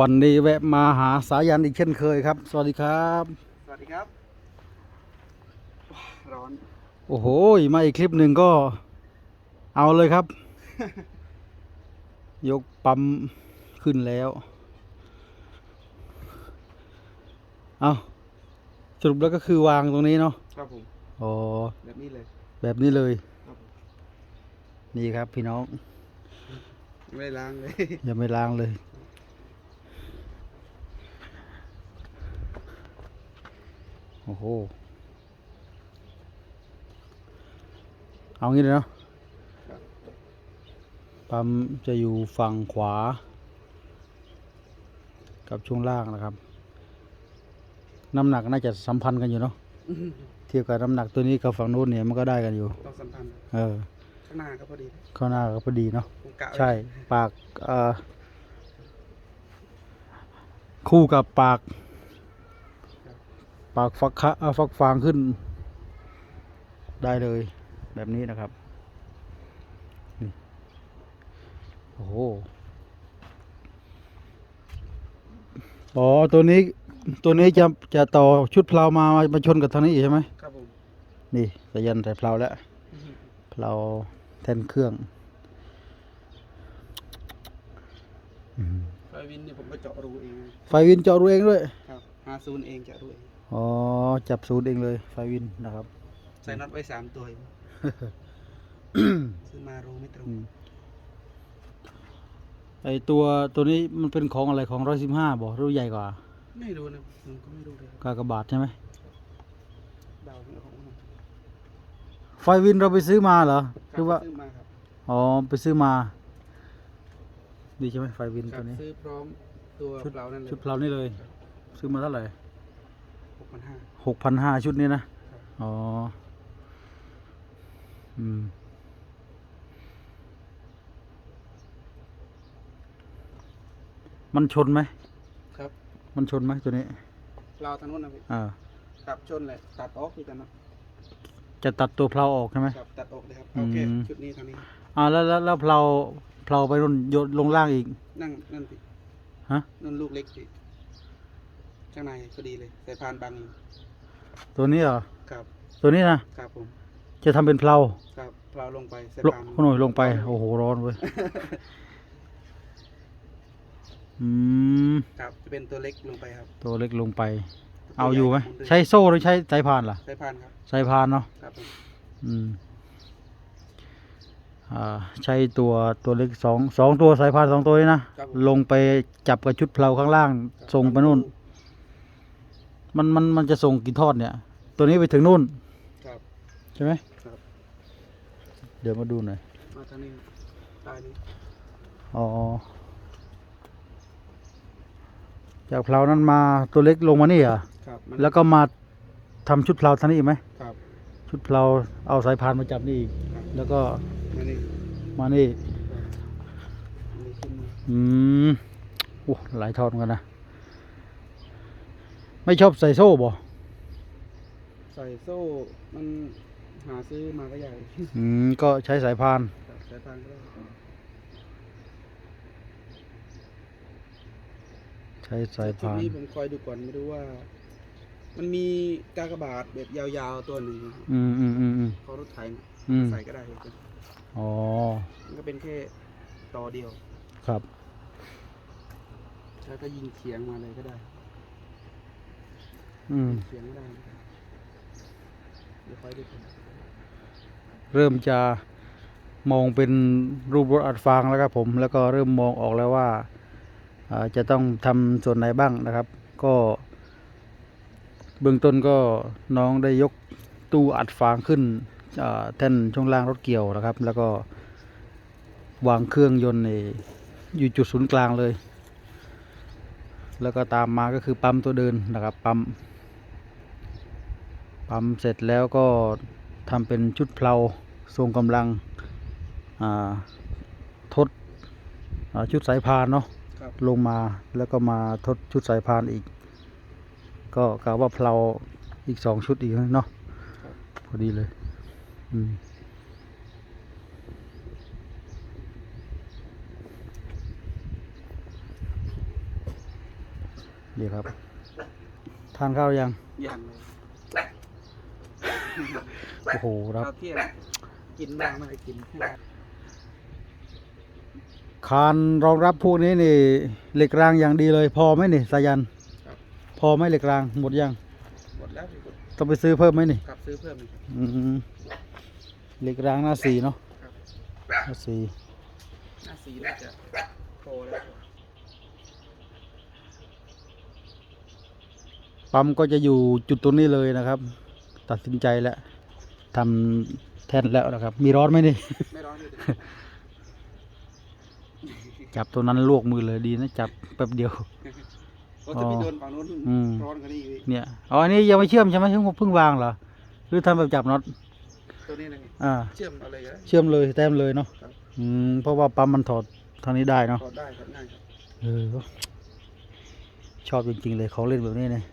วันนี้แวะมาหาสายันอีกเช่นเคยครับ สวัสดีครับ สวัสดีครับ ร้อน โอ้โห มาอีกคลิปหนึ่งก็เอาเลยครับ ยกปั๊มขึ้นแล้ว เอาสรุปแล้วก็คือวางตรงนี้เนาะ ครับผม อ๋อ แบบนี้เลย แบบนี้เลยครับผมนี่ครับพี่น้อง ไม่ได้ล้างเลย ยังไม่ล้างเลย โอ้โห เอางี้เลยเนาะครับปั๊มจะอยู่ฝั่งขวา กับช่วงล่างนะครับ น้ำหนักน่าจะสัมพันธ์กันอยู่เนาะเทียบกับน้ำหนักตัวนี้กับฝั่งนู้นเนี่ยมันก็ได้กันอยู่ ต้องสัมพันธ์เออข้างหน้าก็พอดีเข้าหน้าก็พอดีเนาะผมกะไว้ใช่ปากเอ่อคู่กับปาก ปากฟักคะเอ่อฟักฟางขึ้น ได้เลยแบบนี้นะครับนี่โอ้โหอ๋อตัวนี้ตัวนี้จะจะต่อชุดเพลามามาชนกับทางนี้อีกใช่ไหมครับผมนี่สายันใส่เพลาแล้วเพลาแทนเครื่องอืมไฟวินเนี่ยผมก็เจาะรูเองนะไฟวินเจาะรูเองด้วยครับหาซูนเองเจาะรูเอง อ๋อ จับศูนย์เองเลย ไฟวินนะครับ ใส่น็อตไว้สามตัวเองซื้อมารูไม่ตรงอืมไอตัวตัวนี้มันเป็นของอะไรของร้อยสิบห้าบอกหรือใหญ่กว่า ไม่รู้นะผมก็ไม่รู้เลยกากบาทใช่ไหมเดาไม่ออกนะไฟวินเราไปซื้อมาเหรอคหรัรืบอว่า ซื้อมาครับอ๋อ ไปซื้อมา ดีใช่ไหมไฟวินครัตับวนี้ ซื้อพร้อมตัวชุดเปล่านั่นเลยชุดเพลานี่เลย ซื้อมาเท่าไหร่หก พันห้าหกพันห้าชุดนี้นะครับอ๋อ อืม มันชนไหม ครับ มันชนไหมตัวนี้เปล่าทางโน้นนะพี่อ่าตับชนเลยตัดออกคือกันเนาะจะตัดตัวเพลาออกใช่ไหมครับตัดออกเลยครับอืมโอเคชุดนี้ทางนี้อ่าแล้วแล้วแล้วเพลาเพลาไปลนโยนลงล่างอีก นั่งนั่นสิฮะนั่นลูกเล็กสิ ข้างในพอดีเลยสายพานบางอยู่ตัวนี้เหรอครับตัวนี้นะครับผมจะทำเป็นเพลาครับเพลาลงไปสายลงพานหน่อยลงไป โอ้โหร้อนเว้ยอืมครับจะเป็นตัวเล็กลงไปครับตัวเล็กลงไปตัวเอาอยู่ไหมญ่ใช้โซ่หรือใช้สายพานล่ะสายพานครับสายพานเนาะครับผมอืมอ่าใช้ตัวตัวเล็กสองสองตัวสายพานสองตัวนี้นะครับผม ลงไปจับกับชุดเพลาข้างล่างครับส่งไปนู่น มันมันมันจะส่งกี่ทอดเนี่ย ตัวนี้ไปถึงนู่นครับ ใช่ไหมครับ เดี๋ยวมาดูหน่อยมาทางนี้ใต้นี้อ๋อจากเพลานั้นมาตัวเล็กลงมานี่เหรอะครับมันแล้วก็มาทำชุดเพลาทางนี้อีกไหมครับ ชุดเพลาเอาสายพานมาจับนี่อีกครับ แล้วก็มานี่มานี่ อันนี้ขึ้นมาอืมโอ้หลายทอดเหมือนกันนะ ไม่ชอบใส่โซ่บ่ใส่โซ่มันหาซื้อมาก็ใหญ่อืมก็ใช้สายพานครับสายพานก็ได้ใช้สายชุดพานนี้ผมคอยดูก่อนไม่รู้ว่า มันมีกากบาทแบบยาวๆตัวหนึ่งอืมอืมอืมอืมเขารถไถนะอืมใส่ก็ได้ครับอ๋อมันก็เป็นแค่ต่อเดียวครับ แล้วก็ยิงเฉียงมาเลยก็ได้ อืมเฉียงก็ได้นะครับเดี๋ยวคอยดูก่อนเริ่มจะมองเป็นรูปรถอัดฟางแล้วครับผม แล้วก็เริ่มมองออกแล้วว่าอ่าจะต้องทำส่วนไหนบ้างนะครับ ก็ เบื้องต้นก็น้องได้ยกตู้อัดฟางขึ้นอ่าแท่นช่วงล่างรถเกี่ยวนะครับ แล้วก็วางเครื่องยนต์ในอยู่จุดศูนย์กลางเลย แล้วก็ตามมาก็คือปั๊มตัวเดินนะครับปั๊ม ปั๊มเสร็จแล้วก็ทำเป็นชุดเพลาทรงกำลังอ่าทดอ่าชุดสายพานเนาะครับลงมาแล้วก็มาทดชุดสายพานอีก ก็กะว่าเพลาอีกสองชุดอีกเนาะครับพอดีเลยอืมดีครับ ทานข้าวยังอย่างเลย โอ้โหครับข้าวเที่ยงกินบ้างไม่ได้กินคานรองรับพวกนี้นี่เหล็กรางอย่างดีเลย พอไหมนี่สายัน ครับ พอไหมเหล็กรางหมดยัง หมดแล้วพี่กดต้องไปซื้อเพิ่มไหมนี่กลับซื้อเพิ่มอีกครับ อืมเหล็กรางหน้าสี่เนาะครับ หน้าสี่หน้าสีน่าจะโตแล้ว ปั๊มก็จะอยู่จุดตรงนี้เลยนะครับ ตัดสินใจแล้วทำแท่นแล้วนะครับ มีร้อนไหมนี่ไม่ร้อนเลยจับตัวนั้นลวกมือเลยดีนะจับแป๊บเดียวโอ้จะไปโดนฝั่งนู้นอืมร้อนกว่านี้อีกเนี่ยอ๋ออันนี้ยังไม่เชื่อมใช่ไหมเพิ่งเพิ่งวางเหรอหรือทำแบบจับน็อตตัวนี้เลยอ่าเชื่อมเอาเลยก็ได้เชื่อมเลยแต้มเลยเนาะครับอืมเพราะว่าปั๊มมันถอดทางนี้ได้เนาะถอดได้ครับง่ายครับเออชอบจริงๆเลยเขาเล่นแบบนี้เนี่ย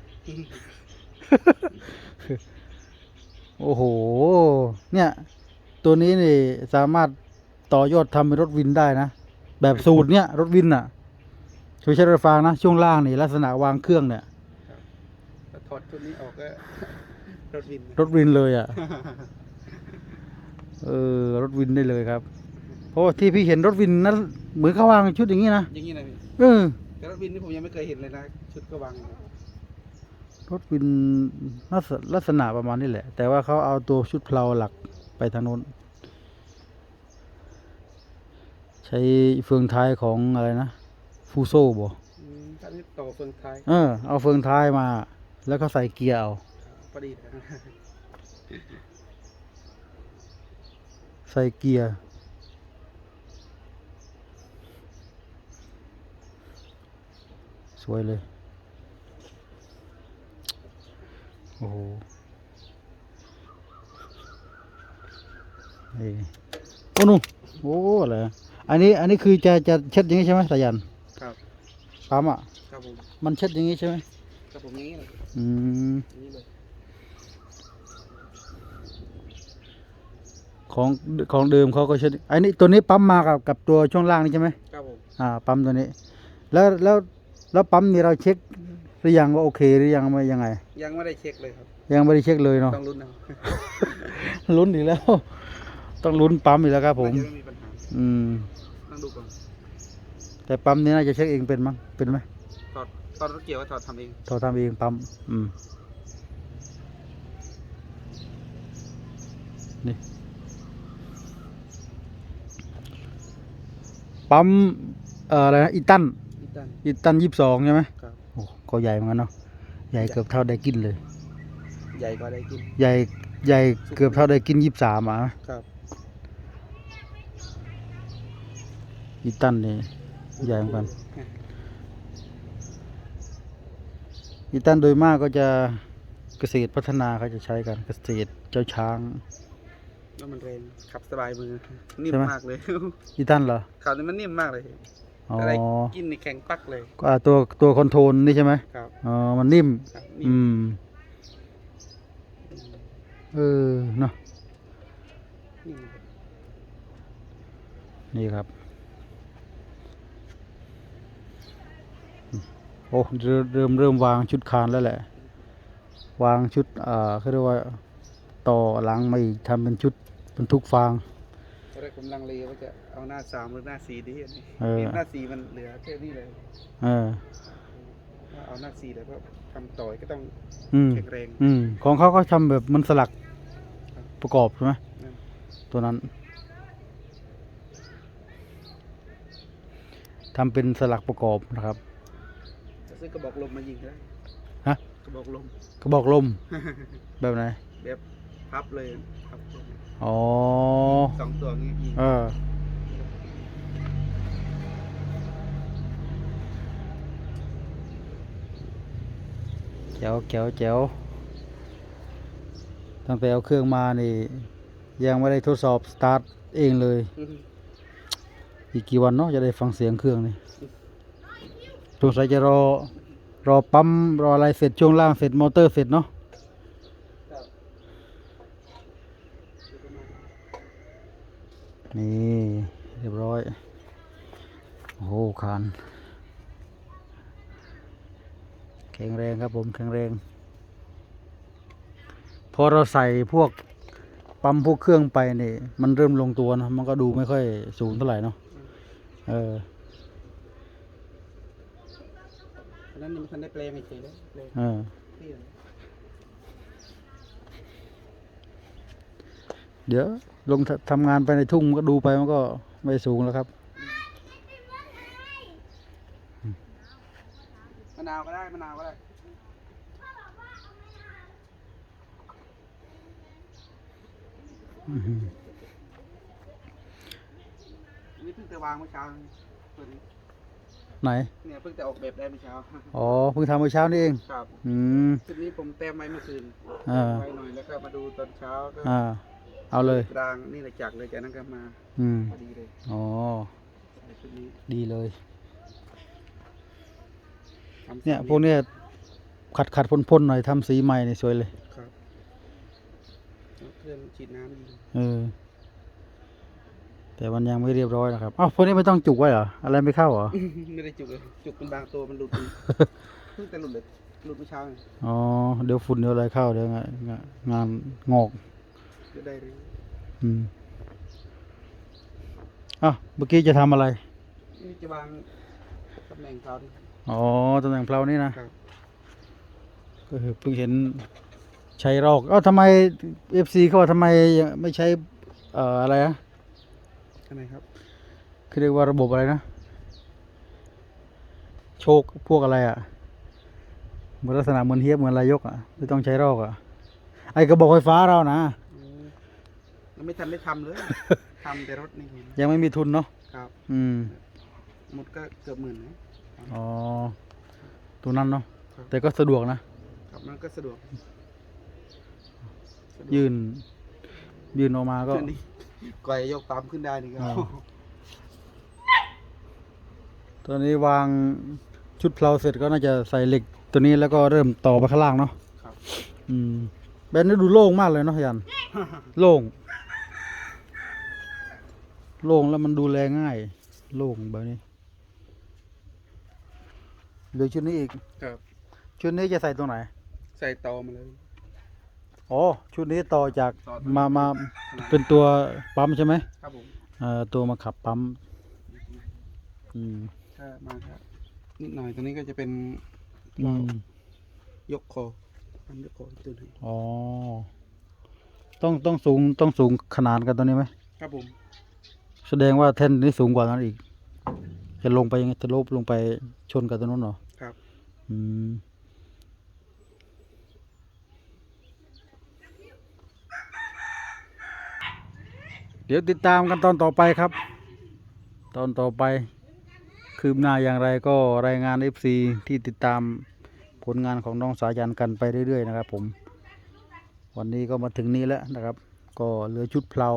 โอ้โห เนี่ย ตัวนี้นี่สามารถต่อยอดทำเป็นรถวินได้นะ แบบสูตรเนี่ย รถวินอะช่วยใช้รถฟางนะ ช่วงล่างนี่ ลักษณะวางเครื่องเนี่ยถ้าถอดตัวนี้ออกก็รถวิน รถวินเลยอะ เออ รถวินได้เลยครับ เพราะว่าที่พี่เห็นรถวินนั้นเหมือนเขาวางชุดอย่างนี้นะ อย่างนี้นะพี่เออแต่รถวินนี่ผมยังไม่เคยเห็นเลยนะ ชุดก็วางอย่างนี้ รถวินลักษลักษณะประมาณนี้แหละ แต่ว่าเขาเอาตัวชุดเพลาหลักไปทางโน้น ใช้เฟืองท้ายของอะไรนะ ฟูโซ่บ่อืมถ้านี่ต่อเฟืองท้าย เออ เอาเฟืองท้ายมา แล้วก็ใส่เกียร์เอาพอดีนะใส่เกียร์สวยเลย โอ้โหนี่โอ้หนูโอ้อะไรอะอันนี้อันนี้คือจะจะเช็ดอย่างนี้ใช่ไหมสายันครับปั๊มอะครับผมมันเช็ดอย่างนี้ใช่ไหมครับผมอย่างนี้เลยอืมอย่างนี้เลยของของเดิมเขาก็เช็ดอันนี้ตัวนี้ปั๊มมากับกับตัวช่วงล่างนี่ใช่ไหมครับผมอ่าปั๊มตัวนี้ แล้วแล้วแล้วปั๊มนี่เราเช็ค หรือยังว่าโอเคหรือยังไม่ยังไง ยังไม่ได้เช็คเลยครับ ยังไม่ได้เช็คเลยเนาะต้องลุ้นเอาลุ้นอีกแล้ว ต้องลุ้นปั๊มอีกแล้วครับ ผมน่าจะไม่มีปัญหาอืมต้องดูก่อนแต่ปั๊มนี้น่าจะเช็คเองเป็นมั้งเป็นไหมถอดตอนรถเกี่ยวก็ถอดทำเองเราทำเองปั๊มอืมนี่ปั๊มเอ่ออะไรนะอีตันอีตันอีตันยี่สิบสองใช่ไหมครับโอ้ ก็ใหญ่เหมือนกันเนาะใหญ่เกือบเท่าได้กินเลย ใหญ่กว่าได้กิน ใหญ่ใหญ่เกือบเท่าได้กินยี่สิบสามอะครับอีตันนี่ใหญ่เหมือนกันอีตันโดยมากก็จะเกษตรพัฒนาเขาจะใช้กันเกษตรเจ้าช้างแล้วมันแรงขับสบายมือนิ่มใช่ไหมมากเลยอีตันเหรอขับนี่มันนิ่มมากเลย อ๋ออะไรกินนี่แข็งปักเลย ก็อ่าตัวตัวคอนโทรลนี่ใช่ไหมครับอ๋อมันนิ่ม ครับอืนิ่มมเออเนาะนิ่มนี่ครับอืมโอ้เริ่มเริ่มเริ่มวางชุดคานแล้วแหละ วางชุดอ่าเขาเรียกว่า ต่อหลังไม่ทำเป็นชุดบรรทุกฟาง ตอนแรกผมลังเลว่าจะเอาหน้าสามหรือหน้าสี่ดีอันนี้เออหน้าสี่มันเหลือแค่นี้เลยเออ ว่าเอาหน้าสี่เลยเพราะทำต่อยก็ต้องอืม แข็งแรง อืม ของเขาก็ทำแบบมันสลักประกอบใช่ไหมนั่นตัวนั้นทำเป็นสลักประกอบนะครับ จะซื้อกระบอกลมมายิงก็ได้ฮะ กระบอกลม กระบอกลม แบบไหนแบบพับเลยพับลม อ๋อ สองตัวงี้ยิงเออแจ๋วแจ๋วแจ๋วตั้งแต่เอาเครื่องมานี่ ยังไม่ได้ทดสอบสตาร์ทเองเลย อีกกี่วันเนาะจะได้ฟังเสียงเครื่องนี่สงสัยจะรอ รอปั๊มรออะไรเสร็จช่วงล่างเสร็จมอเตอร์เสร็จเนาะ ครับ นี่เรียบร้อย โอ้โหคานข็งแรงครับผมแข็งแรง พอเราใส่พวกปั๊มพวกเครื่องไปนี่มันเริ่มลงตัวนะมันก็ดูไม่ค่อยสูงเท่าไหร่เนาะเอออันนั้นยังไม่ทันได้แปลงเฉยๆเลยแปลงเออ เตี้ยเดี๋ยวลงททำงานไปในทุ่งมันก็ดูไปมันก็ไม่สูงแล้วครับมะนาวก็ได้มะนาวก็ได้อื้อหืออันนี้เพิ่งจะวางเมื่อเช้าตัวนี้ไหนเนี่ยเพิ่งจะออกแบบได้เมื่อเช้าอ๋อเพิ่งทำเมื่อเช้านี่เองครับอืมชุดนี้ผมแต้มไว้เมื่อคืนอ่าไว้หน่อยแล้วก็มาดูตอนเช้าก็อ่า เอาเลย กลางนี่แหละจักรเลยจากนั้นก็มาอืมพอดีเลยอ๋อ ใส่ชุดนี้ดีเลย ทำเนี่ยสามพวกเนี้ยขัดขัดพ่นพ่นๆหน่อยทำสีใหม่นี่สวยเลย ครับแล้วเครื่องฉีดน้ำยิงเออ แต่มันยังไม่เรียบร้อยนะครับอ้าวพวกนี้ไม่ต้องจุกไว้เหรอ อะไรไม่เข้าเหรอ ไม่ได้จุกเลยจุกเป็นบางตัวมันหลุดเพิ่งแต่หลุดเลยหลุดเมื่อเช้าเองอ๋อ เดี๋ยวฝุ่นเดี๋ยวอะไรเข้าเดี๋ยวงานงานงอก ก็ได้เลยอืมอ้าวเมื่อกี้จะทำอะไร นี่จะวางตำแหน่งเขาดิ อ๋อตำแหน่งเพลานี่นะครับ ก็คือเพิ่งเห็นใช้รอกเอ้าทำไมเอฟซีเขาว่าทำไมยังไม่ใช้เอ่ออะไรนะอันไหนครับคือเรียกว่าระบบอะไรนะ โชคพวกอะไรอะ่ะเหมือนลักษณะเหมือนเฮียบเหมือนรายยกอะ่ะไม่ต้องใช้รอกอะ่ะไอกระบอกไฟฟ้าเรานะอืม ยังไม่ทันได้ทำเลยทำแต่รถนี่เห็นยังไม่มีทุนเนาะครับ อืมหมดก็เกือบหมื่นนะอ๋อตัวนั้นเนาะครับแต่ก็สะดวกนะครับมันก็สะดวกสะดวกยื่นยื่นออกมาก็ ขึ้นนี่ก่อยยกปั๊มขึ้นได้นี่ก็อ่าตอนนี้วางชุดเพลาเสร็จก็น่าจะใส่เหล็ก ตัวนี้แล้วก็เริ่มต่อไปข้างล่างเนาะครับ อืมแบบนี้ดูโล่งมากเลยเนาะยัน โล่ง โล่งแล้วมันดูแลง่าย โล่งแบบนี้เหลือชุดนี้อีก ครับ ชุดนี้จะใส่ตรงไหน ใส่ตอมาเลย อ๋อ ชุดนี้ต่อจากต่อมามาขนาดเป็นตัวปั๊มใช่ไหมครับผมเอ่อตัวมาขับปั๊มอืมถ้ามาครับนิดหน่อยตรงนี้ก็จะเป็นอืมยกคอปั๊มยกคอตัวนี้อ๋อต้องต้องสูงต้องสูงขนาดกันตัวนี้ไหมครับผม แสดงว่าแท่นนี้สูงกว่านั้นอีก จะลงไปยังไงจะลบลงไปชนกับตัวนู้นเหรอครับ อืมเดี๋ยวติดตามกันตอนต่อไปครับ ตอนต่อไป คืบหน้าอย่างไรก็รายงาน FC ที่ติดตามผลงานของน้องสายันกันไปเรื่อยๆนะครับผม วันนี้ก็มาถึงนี้แล้วนะครับ ก็เหลือชุดเพลา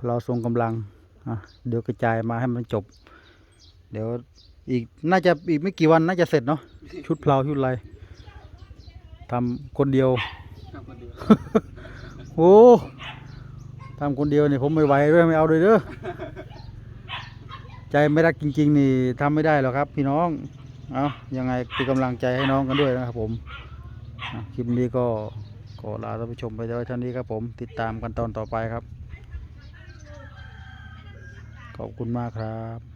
เพลาทรงกำลังเดี๋ยวกระจายมาให้มันจบ เดี๋ยวอีกน่าจะอีกไม่กี่วันน่าจะเสร็จเนาะชุดเพลาชุดอะไรทำคนเดียวคนเดียว โอ้ทำคนเดียวเนี่ยผมไม่ไหวด้วยไม่เอาเลยเด้อใจไม่รักจริง ๆ นี่ทำไม่ได้หรอกครับ พี่น้อง เอายังไงเป็นกำลังใจให้น้องกันด้วยนะครับ ผมคลิปนี้ก็ขอลาท่านผู้ชมไปไว้เท่านี้ครับผมติดตามกันตอนต่อไปครับ ขอบคุณมากครับ